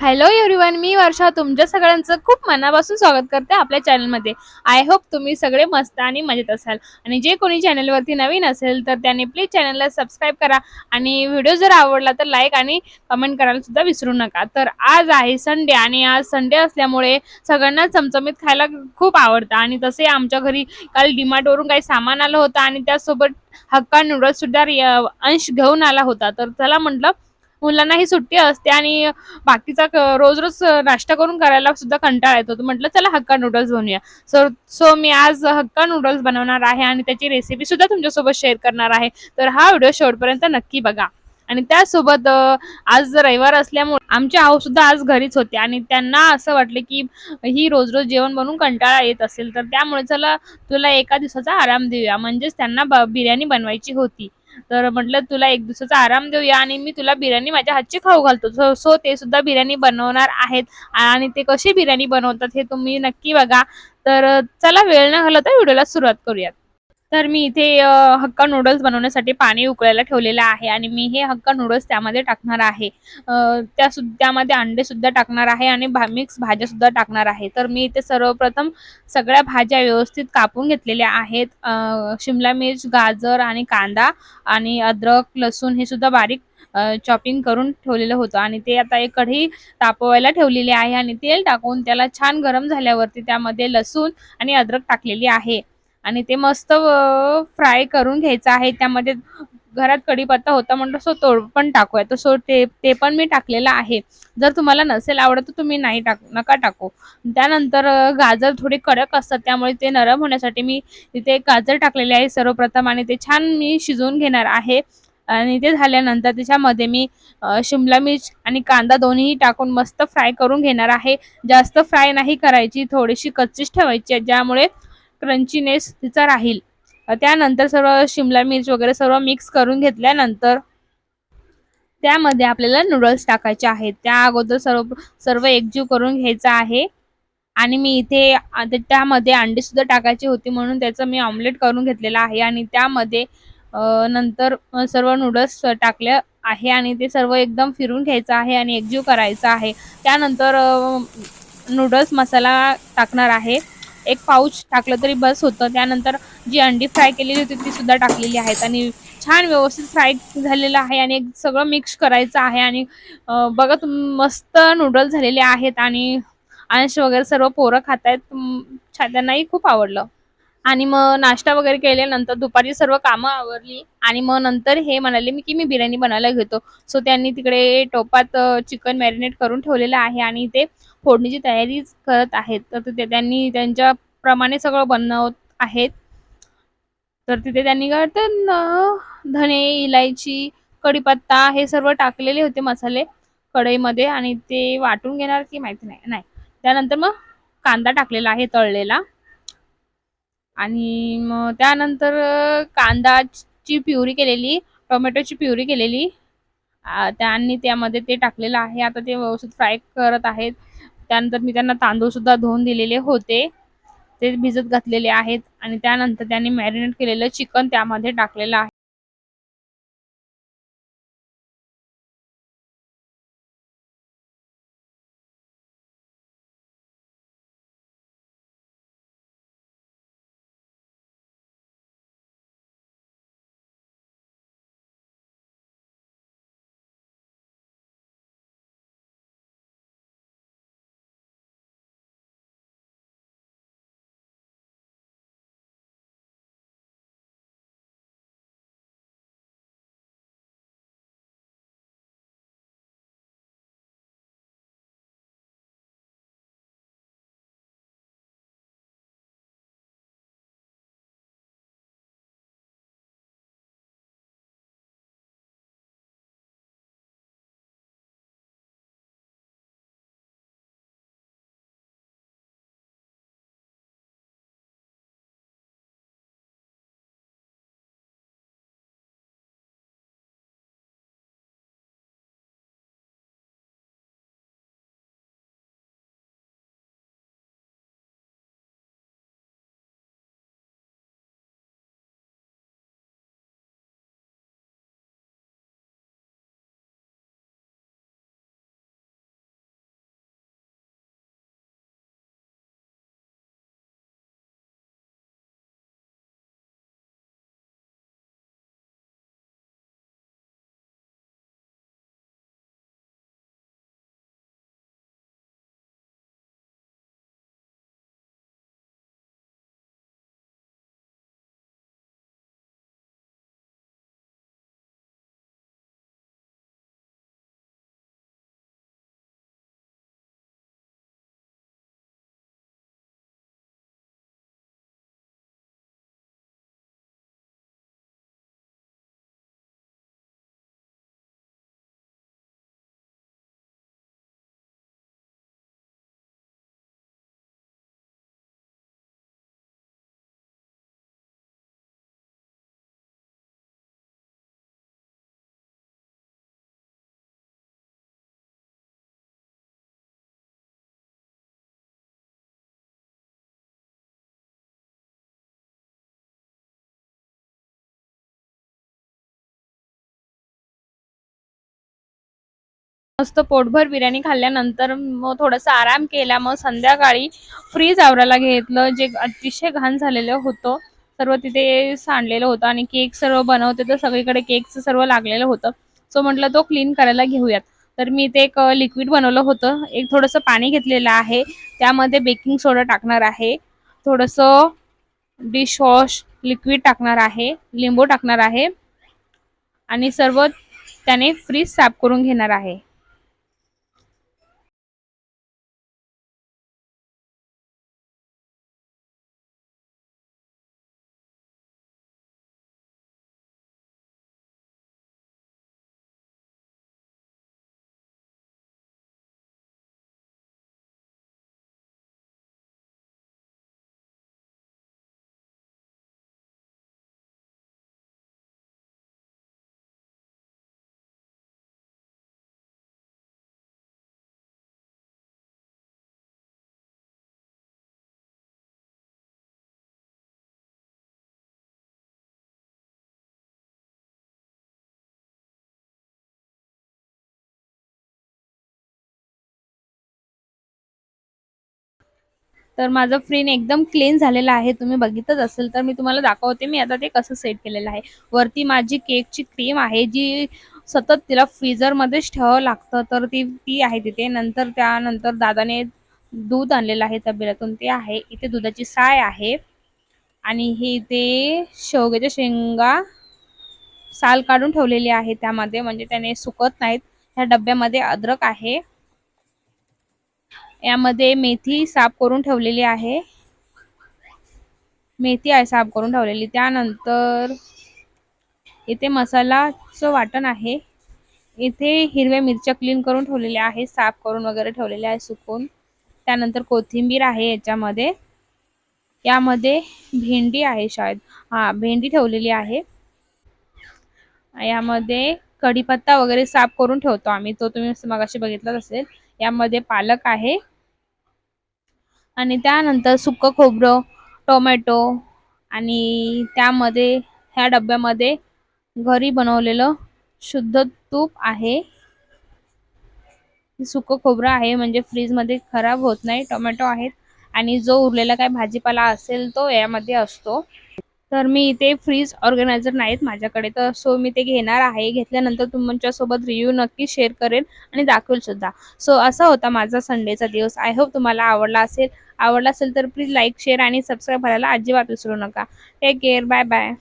Hello everyone मी वर्षा. तुमच्या सगळ्यांचं खूप मनापासून स्वागत करते आपल्या चॅनलमध्ये आय होप तुम्ही सगळे मस्त आणि मजेत असाल. आणि जे कोणी चॅनलवरती नवीन असेल तर त्याने प्लीज चॅनलला सबस्क्राईब करा. आणि व्हिडिओ जर आवडला तर लाईक आणि कमेंट करायला सुद्धा विसरू नका. तर आज आहे संडे आणि आज संडे असल्यामुळे सगळ्यांना चमचमीत खायला खूप आवडतं. आणि तसे आमच्या घरी काल डिमार्टवरून काही सामान आलं होतं आणि त्यासोबत हक्का नूडल्स सुद्धा अंश घेऊन आला होता. तर त्याला म्हटलं मुलांना ही सुट्टी असते आणि बाकीचा रोज रोज नाश्ता करून करायला सुद्धा कंटाळा येतो. म्हटलं चला हक्का नूडल्स बनवूया. सो सो मी आज हक्का नूडल्स बनवणार आहे आणि त्याची रेसिपी सुद्धा तुमच्यासोबत शेअर करणार आहे. तर हा व्हिडिओ शेवटपर्यंत नक्की बघा. आणि त्यासोबत आज रविवार असल्यामुळे आमचे आऊ सुद्धा आज घरीच होते आणि त्यांना असं वाटले की ही रोज रोज जेवण बनवून कंटाळा येत असेल. तर त्यामुळे चला तुला एका दिवसाचा आराम देऊया. म्हणजेच त्यांना बिर्याणी बनवायची होती. तर म्हटलं तुला एक दिवसाचा आराम देऊया आणि मी तुला बिर्याणी माझ्या हातची खाऊ घालतो. सो सो ते सुद्धा बिर्याणी बनवणार आहेत आणि ते कशी बिर्याणी बनवतात हे तुम्ही नक्की बघा. तर चला वेळ न घालवता व्हिडिओला सुरुवात करूयात. तर मी इथे हक्का नूडल्स बनवण्यासाठी पाणी उकळायला ठेवलेलं आहे आणि मी हे हक्का नूडल्स त्यामध्ये टाकणार आहे. त्या सुद्धा त्यामध्ये अंडे सुद्धा टाकणार आहे आणि भा मिक्स भाज्या सुद्धा टाकणार आहे. तर मी इथे सर्वप्रथम सगळ्या भाज्या व्यवस्थित कापून घेतलेल्या आहेत. शिमला मिर्च गाजर आणि कांदा आणि अद्रक लसूण हे सुद्धा बारीक चॉपिंग करून ठेवलेलं होतं आणि ते आता एक कढई तापवायला ठेवलेली आहे आणि तेल टाकून त्याला छान गरम झाल्यावरती त्यामध्ये लसूण आणि अद्रक टाकलेली आहे. आणि ते मस्त फ्राय करून घ्यायचं आहे. त्यामध्ये घरात कढीपत्ता होता म्हणलं सो तो पण टाकूया. तर सो ते ते पण मी टाकलेलं आहे. जर तुम्हाला नसेल आवडत तर तुम्ही नाही टाक नका टाकू. त्यानंतर गाजर थोडे कडक असतात त्यामुळे ते नरम होण्यासाठी मी तिथे गाजर टाकलेले आहे सर्वप्रथम आणि ते छान मी शिजवून घेणार आहे. आणि ते झाल्यानंतर त्याच्यामध्ये मी शिमला मिर्च आणि कांदा दोन्हीही टाकून मस्त फ्राय करून घेणार आहे. जास्त फ्राय नाही करायची थोडीशी कच्चीच ठेवायची आहे, ज्यामुळे क्रंचीनेस तिचा राहील. त्यानंतर सर्व शिमला मिर्च वगैरे सर्व मिक्स करून घेतल्यानंतर त्यामध्ये आपल्याला नूडल्स टाकायचे आहेत. त्या अगोदर सर्व सर्व एकजीव करून घ्यायचं आहे. आणि मी इथे आता त्यामध्ये अंडी सुद्धा टाकायची होती म्हणून त्याचं मी ऑमलेट करून घेतलेलं आहे. आणि त्यामध्ये नंतर सर्व नूडल्स टाकले आहे आणि ते सर्व एकदम फिरून घ्यायचं आहे आणि एकजीव करायचं आहे. त्यानंतर नूडल्स मसाला टाकणार आहे. एक पाऊच टाकलं तरी बस होतं. त्यानंतर जी अंडी फ्राय केलेली होती ती सुद्धा टाकलेली आहेत. आणि छान व्यवस्थित फ्राय झालेलं आहे आणि एक सगळं मिक्स करायचं आहे आणि बघत बघा मस्त नूडल्स झालेले आहेत आणि अंश वगैरे सर्व पोरं खात आहेत त्यांनाही खूप आवडलं. आणि मग नाश्ता वगैरे केल्यानंतर दुपारी सर्व कामं आवरली. आणि मग नंतर हे म्हणाले मी की मी बिर्याणी बनायला घेतो. सो त्यांनी तिकडे टोपात चिकन मॅरिनेट करून ठेवलेलं आहे आणि ते फोडणीची तयारी करत आहेत. तर ते त्यांनी त्यांच्याप्रमाणे सगळं बनवत आहेत. तर तिथे त्यांनी काय धने इलायची कढीपत्ता हे सर्व टाकलेले होते मसाले कढईमध्ये आणि ते वाटून घेणार की माहिती नाही. नाही. त्यानंतर मग कांदा टाकलेला आहे तळलेला. आणि मग त्यानंतर कांदाची प्युरी केलेली टोमॅटोची प्युरी केलेली. त्यांनी त्यामध्ये ते टाकलेलं आहे. आता ते व्यवस्थित फ्राय करत आहेत. त्यानंतर मी त्यांना तांदूळ सुद्धा धुवून दिलेले होते. ते भिजत घातलेले आहेत. आणि त्यानंतर त्यांनी मॅरिनेट केलेलं चिकन त्यामध्ये टाकलेलं आहे. मस्त पोटभर बिर्याणी खाल्ल्यानंतर मग थोडासा आराम केला मग संध्याकाळी फ्रीज आवरायला घेतलं जे अतिशय घाण झालेलं होतं सर्व तिथे सांडलेलं होतं आणि केक सर्व बनवते तर सगळीकडे केकचं सर्व लागलेलं होतं. सो म्हटलं तो क्लीन करायला घेऊयात. तर मी इथे एक लिक्विड बनवलं होतं. एक थोडंसं पाणी घेतलेलं आहे. त्यामध्ये बेकिंग सोडा टाकणार आहे. थोडंसं डिशवॉश लिक्विड टाकणार आहे. लिंबू टाकणार आहे. आणि सर्व त्याने फ्रीज साफ करून घेणार आहे. तर माझं फ्रीन एकदम क्लीन झालेला आहे. तुम्ही बघितच असेल तर मी तुम्हाला दाखवते. मी आता ते कसं सेट केलेलं आहे. वरती माझी केकची क्रीम आहे जी सतत तिला फ्रीझरमध्येच ठेवावं लागतं. तर ती ती आहे तिथे. नंतर त्यानंतर दादाने दूध आणलेलं आहे तबेल्यातून ते आहे. इथे दुधाची साय आहे. आणि हे इथे शेवग्याच्या शेंगा साल काढून ठेवलेली आहे त्यामध्ये. म्हणजे त्याने सुकत नाहीत. ह्या डब्यामध्ये अद्रक आहे. यामध्ये मेथी साफ करून ठेवलेली आहे. मेथी आहे साफ करून ठेवलेली. त्यानंतर इथे मसालाचं वाटण आहे. इथे हिरव्या मिरच्या क्लीन करून ठेवलेल्या आहे साफ करून वगैरे ठेवलेल्या आहे सुकून. त्यानंतर कोथिंबीर आहे याच्यामध्ये. यामध्ये भेंडी आहे शायद. हा भेंडी ठेवलेली आहे. यामध्ये कढीपत्ता वगैरे साफ करून ठेवतो आम्ही. तो तुम्ही मगाशी बघितलाच असेल. यामध्ये पालक आहे. आणि त्यानंतर सुकं खोबरं टोमॅटो आणि त्यामध्ये ह्या डब्यामध्ये घरी बनवलेलं शुद्ध तूप आहे. सुकं खोबरं आहे म्हणजे फ्रीजमध्ये खराब होत नाही टोमॅटो आहेत. आणि जो उरलेला काय भाजीपाला असेल तो यामध्ये असतो. तर मी इथे फ्रीज ऑर्गनायझर नाहीत माझ्याकडे. तर सो मी ते घेणार आहे. घेतल्यानंतर तुमच्यासोबत रिव्ह्यू नक्की शेअर करेन आणि दाखवेल सुद्धा. सो असा होता माझा संडेचा दिवस. आय होप तुम्हाला आवडला असेल. आवडला असेल तर प्लीज लाईक शेअर आणि सबस्क्राईब करायला अजिबात विसरू नका. Take care bye bye